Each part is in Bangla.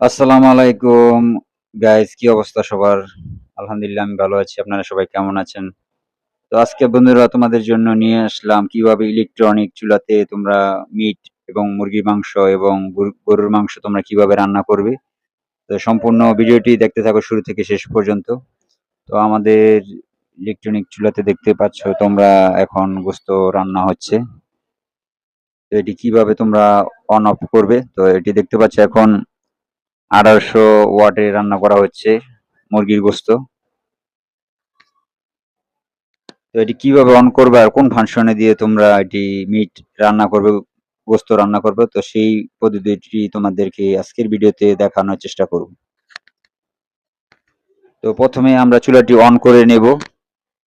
আসসালামু আলাইকুম। গাইজ কি অবস্থা সবার? আলহামদুলিল্লাহ, আমি ভালো আছি। আপনারা সবাই কেমন আছেন? তো আজকে বন্ধুরা, তোমাদের জন্য নিয়ে আসলাম কীভাবে ইলেকট্রনিক চুলাতে তোমরা মিট এবং মুরগির মাংস এবং গরুর মাংস তোমরা কীভাবে রান্না করবে। তো সম্পূর্ণ ভিডিওটি দেখতে থাকো, শুরু থেকে শেষ পর্যন্ত। তো আমাদের ইলেকট্রনিক চুলাতে দেখতে পাচ্ছ, তোমরা এখন গোস্ত রান্না হচ্ছে। তো এটি কীভাবে তোমরা অন অফ করবে, তো এটি দেখতে পাচ্ছ এখন আঠারোশো ওয়াটে রান্না করা হচ্ছে মুরগির গোস্ত। তো এটি কীভাবে অন করবে আর কোন ফাংশনে দিয়ে তোমরা এটি মিট রান্না করবে, গোস্ত রান্না করবে, তো সেই পদ্ধতিটি তোমাদেরকে আজকের ভিডিওতে দেখানোর চেষ্টা করব। তো প্রথমে আমরা চুলাটি অন করে নেব।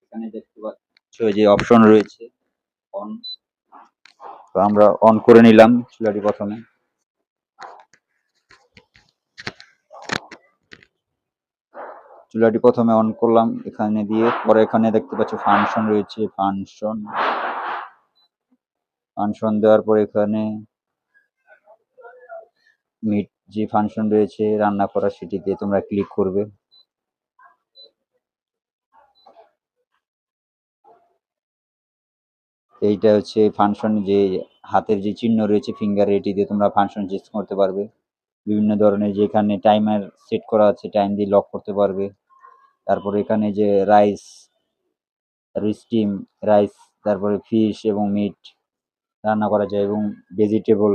এখানে দেখতে পাচ্ছ যে অপশন রয়েছে। অন তো আমরা অন করে নিলাম চুলাটি প্রথমে। চুলাটি প্রথমে অন করলাম, এখানে দিয়ে পরে এখানে দেখতে পাচ্ছ ফাংশন রয়েছে ফাংশন ফাংশন দেওয়ার পর এখানে মিট যে ফাংশন রয়েছে, রান্না করা সেটিতে তোমরা ক্লিক করবে। এইটা হচ্ছে ফাংশন যে হাতের যে চিহ্ন রয়েছে ফিঙ্গার এটি দিয়ে তোমরা ফাংশন চেঞ্জ করতে পারবে। বিভিন্ন ধরনের যেখানে টাইমার সেট করা আছে টাইম দিয়ে লক করতে পারবে। তারপরে এখানে যে রাইস স্টিম রাইস তারপরে ফিশ এবং মিট রান্না করা যায় এবং ভেজিটেবল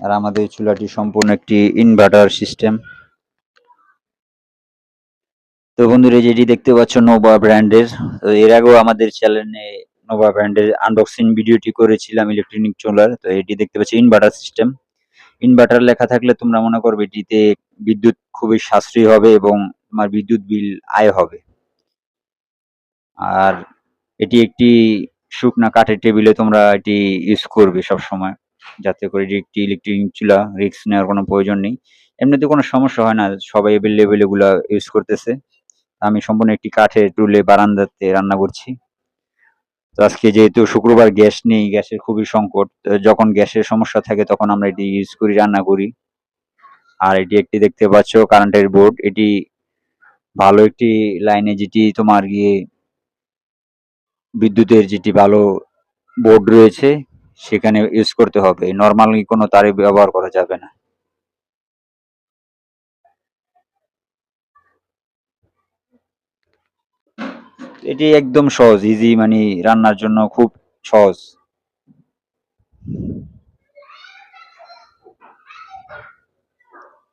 আর আমাদের চুলাটি সম্পূর্ণ একটি ইনভার্টার সিস্টেম তো বন্ধুরা যেটি দেখতে পাচ্ছ নোভা ব্র্যান্ডের তো এর আগেও আমাদের চ্যানেলে নোভা ব্র্যান্ডের আনবক্সিং ভিডিওটি করেছিলাম ইলেকট্রনিক চুলার। তো এটি দেখতে পাচ্ছ ইনভার্টার সিস্টেম ইনভার্টার লেখা থাকলে তোমরা মনে করবে এটিতে বিদ্যুৎ খুবই সাশ্রয়ী হবে এবং তোমার বিদ্যুৎ বিল আয় হবে। আর এটি একটি শুকনা কাঠের টেবিলে তোমরা এটি ইউজ করবে সব সময় যাতে করে এটি একটি ইলেকট্রিক চুলা রিক্স নেওয়ার কোনো প্রয়োজন নেই। এমনিতে কোনো সমস্যা হয় না, সবাই এভেলেবেল এগুলা ইউজ করতেছে। আমি সম্পূর্ণ একটি কাঠের টুলে বারান্দাতে রান্না করছি। আজকে যেহেতু শুক্রবার গ্যাস নেই, গ্যাসের খুবই সংকট যখন গ্যাসের সমস্যা থাকে তখন আমরা এটি ইউজ করি, রান্না করি। আর এটি একটি দেখতে পাচ্ছ কারেন্টের বোর্ড এটি ভালো একটি লাইনে যেটি তোমার গিয়ে বিদ্যুতের যেটি ভালো বোর্ড রয়েছে, সেখানে ইউজ করতে হবে। নর্মালি কোনো তারে ব্যবহার করা যাবে না। এটি একদম সহজ ইজি মানে রান্নার জন্য খুব সহজ।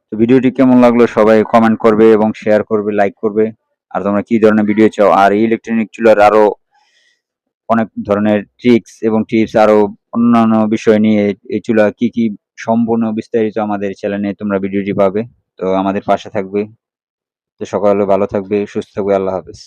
তো ভিডিওটি কেমন লাগল সবাই কমেন্ট করবে এবং শেয়ার করবে লাইক করবে। আর তোমরা কি ধরনের ভিডিও চাও? আর ইলেকট্রনিক চুলার আরও অনেক ধরনের ট্রিক্স এবং টিপস আরও অন্যান্য বিষয় নিয়ে এই চুলা কি কি সম্পূর্ণ বিস্তারিত আমাদের চ্যানেলে তোমরা ভিডিওটি পাবে। তো আমাদের পাশে থাকবে। তো সকালে ভালো থাকবে, সুস্থ থাকবে, আল্লাহ হাফেজ।